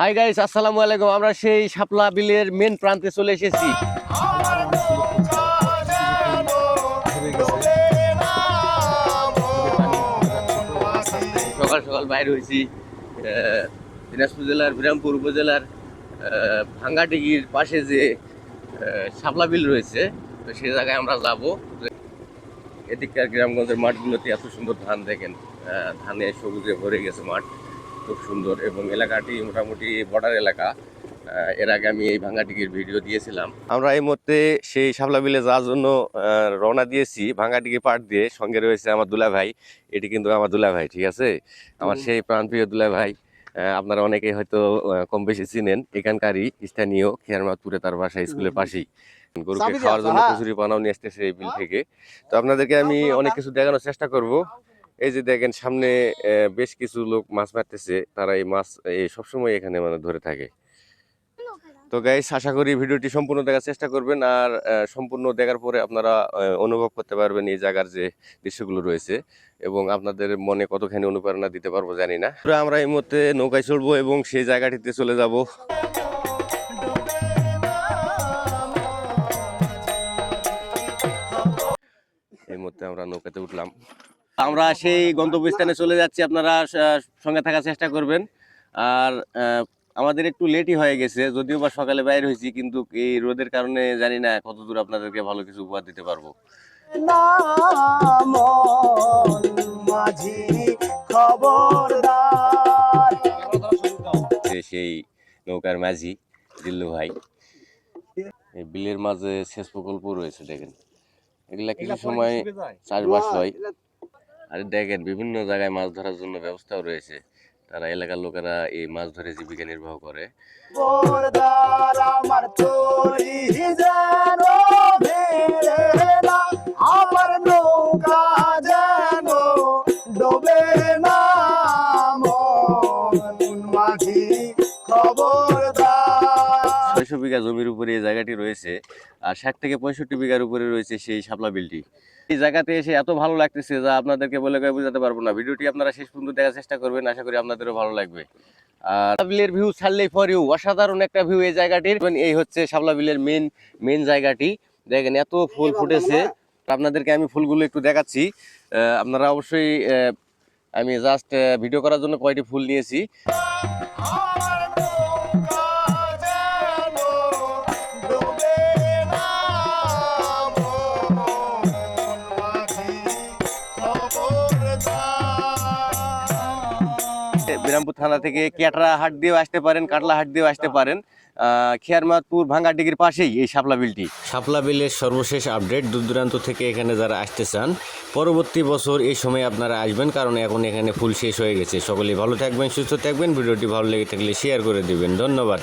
Hi guys আসসালামু আলাইকুম। আমরা সেই শাপলা বিলের মেন প্রান্তে চলে এসেছি। সকাল সকাল বাইরে হয়েছি দিনাজপুর জেলার, বিরামপুর উপজেলার ভাঙ্গাটিগির পাশে যে শাপলা বিল রয়েছে, তো সে জায়গায় আমরা যাব। এদিককার গ্রামগঞ্জের মাঠগুলোতে এত সুন্দর ধান দেখেন ধানে সবুজে ভরে গেছে মাঠ। খুব সুন্দর এবং এলাকাটি মোটামুটি বর্ডার এলাকা। এর আগে আমি এই ভাঙ্গাটিকির ভিডিও দিয়েছিলাম। আমরা এই মুহূর্তে সেই শাপলা বিলে যাওয়ার জন্য রওনা দিয়েছি। ভাঙ্গাটিকি পাট দিয়ে সঙ্গে রয়েছে আমার দুলা ভাই এটি কিন্তু আমার দুলা ভাই ঠিক আছে? আমার সেই প্রাণপ্রিয় দুলা ভাই আপনারা অনেকে হয়তো কম বেশি চিনেন। এখানকারই স্থানীয় খেয়ারমাতপুরে তার বাসা স্কুলের পাশেই। গরুকে খাওয়ার জন্য হ্যাঁ। কচুরি পানাও নিয়ে আসতেছে এই বিল থেকে। তো আপনাদেরকে আমি অনেক কিছু দেখানোর চেষ্টা করব। এই যে দেখেন সামনে বেশ কিছু লোক মাছ মারতেছে। তারা এই মাছ এই সবসময় এখানে মানে ধরে থাকে। তো গাইস আশা করি ভিডিওটি সম্পূর্ণ দেখার চেষ্টা করবেন। আর সম্পূর্ণ দেখার পরে আপনারা অনুভব করতে পারবেন এই জায়গার যে দৃশ্যগুলো রয়েছে। এবং আপনাদের মনে কতখানি অনুপ্রেরণা দিতে পারব জানি না। আমরা এই মুহূর্তে নৌকায় চড়বো এবং সেই জায়গাটিতে চলে যাব। এই মুহূর্তে আমরা নৌকাতে উঠলাম। আমরা সেই গন্তব্যস্থানে চলে যাচ্ছি আপনারা সঙ্গে থাকার চেষ্টা করবেন। আর আমাদের একটু লেটই হয়ে গেছে যদিও বা সকালে বাইরে হয়েছি কিন্তু এই রোদের কারণে জানি না কতদূর আপনাদেরকে ভালো কিছু উপহার দিতে পারব। সেই নৌকার মাঝি দিল্লু ভাই। এই বিলের মাঝে সেচ প্রকল্প রয়েছে দেখেন। এগুলা কিছু সময় চাষবাস হয়। আর দেখেন, বিভিন্ন জায়গায় মাছ ধরার জন্য ব্যবস্থাও রয়েছে। তারা এলাকার লোকেরা এই মাছ ধরে জীবিকা নির্বাহ করে। খবরদার ছয়শো বিঘা জমির উপরে এই জায়গাটি রয়েছে আর ষাট থেকে পঁয়ষট্টি বিঘার উপরে রয়েছে সেই শাপলা বিলটি। এই জায়গাতে এসে এত ভালো লাগতেছে যা আপনাদেরকে বলে বোঝাতে পারব না। ভিডিওটি আপনারা শেষ পর্যন্ত দেখার চেষ্টা করবেন আশা করি আপনাদেরও ভালো লাগবে। আর বিলের ভিউ ছাড়লেই ফর ইউ অসাধারণ একটা ভিউ এই জায়গাটির। এই হচ্ছে শাপলা বিলের মেন মেন জায়গাটি। দেখেন এত ফুল ফুটেছে। আপনাদেরকে আমি ফুলগুলো একটু দেখাচ্ছি। আহ, আপনারা অবশ্যই আমি জাস্ট ভিডিও করার জন্য কয়টি ফুল নিয়েছি। বিরামপুর থানা থেকে কেটরা হাট দিয়েও আসতে পারেন, কাটলা হাট দিয়েও আসতে পারেন। খেয়ারমাতপুর ভাঙ্গা ডিগির পাশেই এই সাপলা বিলটি। সাপলা বিলের সর্বশেষ আপডেট দূর দূরান্ত থেকে এখানে যারা আসতে চান, পরবর্তী বছর এই সময় আপনারা আসবেন কারণ এখন এখানে ফুল শেষ হয়ে গেছে। সকলেই ভালো থাকবেন, সুস্থ থাকবেন। ভিডিওটি ভালো লেগে থাকলে শেয়ার করে দেবেন। ধন্যবাদ।